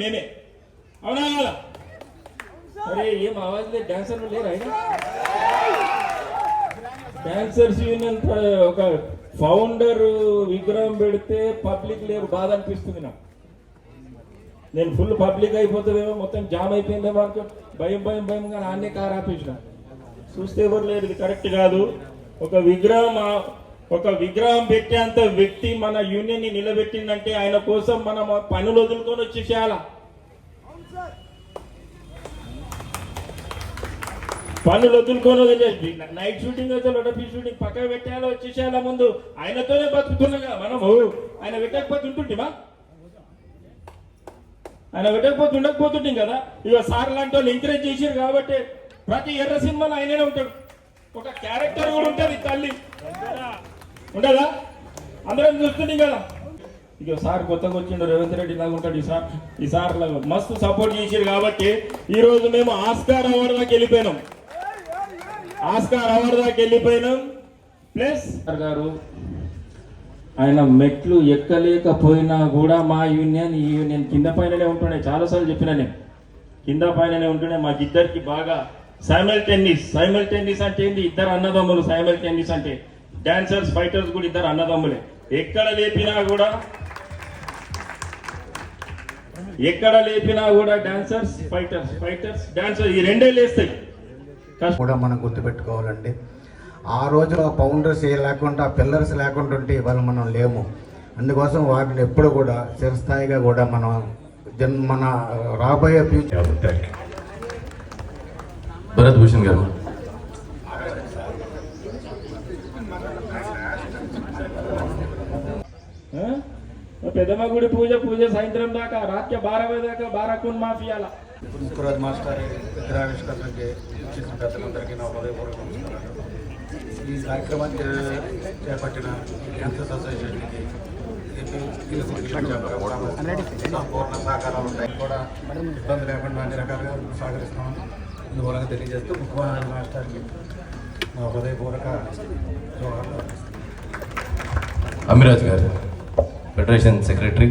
మేమే. అవునా? కదా అరే ఏం ఆవాజ్ లేదు డాన్సర్లు లేరు అయినా డాన్సర్స్ యూనియన్ ఒక ఫౌండర్ విగ్రహం పెడితే పబ్లిక్ లేరు బాధ అనిపిస్తుంది నాకు. నేను ఫుల్ పబ్లిక్ అయిపోతుందేమో మొత్తం జామ్ అయిపోయిందేమో అనుకో భయం భయం భయం కానీ ఆన్నే కారు ఆపేసిన. చూస్తే ఎవరు లేరు ఇది కరెక్ట్ కాదు. ఒక విగ్రహం ఒక విగ్రహం పెట్టేంత వ్యక్తి మన యూనియన్ని నిలబెట్టిందంటే ఆయన కోసం మనం పనులు వదులుకొని వచ్చేసేయాల? పనులు వదులుకొని వదిలేసి నైట్ షూటింగ్ అయితే లొడపి షూటింగ్ పక్క పెట్టేయాలో వచ్చేసేయాల ముందు? ఆయనతోనే బతుకుతున్నాగా మనము. ఆయన పెట్టకపోతే ఉంటుంటిమా ఆయన పెట్టకపోతే ఉండకపోతుంటాం కదా? ఇక సార్ లాంటి వాళ్ళు ఎంకరేజ్ చేసారు కాబట్టి ప్రతి ఎర్ర సినిమాలో ఆయననే ఉంటాడు. ఒక క్యారెక్టర్ కూడా ఉంటుంది తల్లి. ఉండదా? అందరం చూస్తుంటాం కదా. ఇక సార్ కొత్తగా వచ్చిండు రేవంత్ రెడ్డి లాగా ఉంటాడు ఈ సార్ ఈ సార్ లాగా. మస్తు సపోర్ట్ చేసారు కాబట్టి ఈ రోజు మేము ఆస్కార్ అవార్డు దాకా వెళ్ళిపోయినాం. ఆస్కార్ అవార్డు దాకా వెళ్ళిపోయినాం. ప్లస్ గారు ఆయన మెట్లు ఎక్కలేకపోయినా కూడా మా యూనియన్ ఈ యూనియన్ కింద పైననే ఉంటుండే. చాలాసార్లు చెప్పిన నేను. కింద పైననే ఉంటుండే. మాకిద్దరికి బాగా. సైమల్ టెన్నిస్ సైమల్ టెన్నిస్ అంటే ఏంటి ఇద్దరు అన్నదమ్ములు సైమల్ టెన్నిస్ అంటే. డాన్సర్స్ ఫైటర్స్ కూడా ఇద్దరు అన్నదమ్ములే. ఎక్కడ లేపినా కూడా ఎక్కడ లేపినా కూడా డాన్సర్స్ ఫైటర్స్ ఫైటర్స్ డాన్సర్స్ ఈ రెండే లేస్తాయి. కూడా మనం గుర్తుపెట్టుకోవాలండి. ఆ రోజు ఆ ఫౌండర్స్ ఏ లేకుండా పిల్లర్స్ లేకుండా ఉంటే ఇవాళ మనం లేము. అందుకోసం వాటిని ఎప్పుడు కూడా చిరస్థాయిగా కూడా మనం జన్ మన రాబోయే ఫ్యూచర్ భరత్ భూషణ్ గారు. పెద్దమ్మ గుడి పూజ పూజ సాయంత్రం దాకా రాత్రి బారవే దాకా బారాకున్ మాఫియాల ముక్కురాజ్ మాస్టర్ విగ్రహావిష్కరణకి ఇచ్చిన పెద్దలందరికీ నా హృదయపూర్వక నమస్కారాలు ఈ కార్యక్రమాన్ని చే- చేపట్టిన క్యాన్సర్ అసోసియేషన్కి సంపూర్ణ సహకారాలు ఉంటాయి కూడా ఇబ్బంది లేకుండా అన్ని రకాలుగా సహకరిస్తామని ఇందువలన తెలియజేస్తూ ముఖ్యమంత్రి మాస్టర్కి నా హృదయపూర్వక అమిరాజ్ గారు ఫెడరేషన్ సెక్రటరీ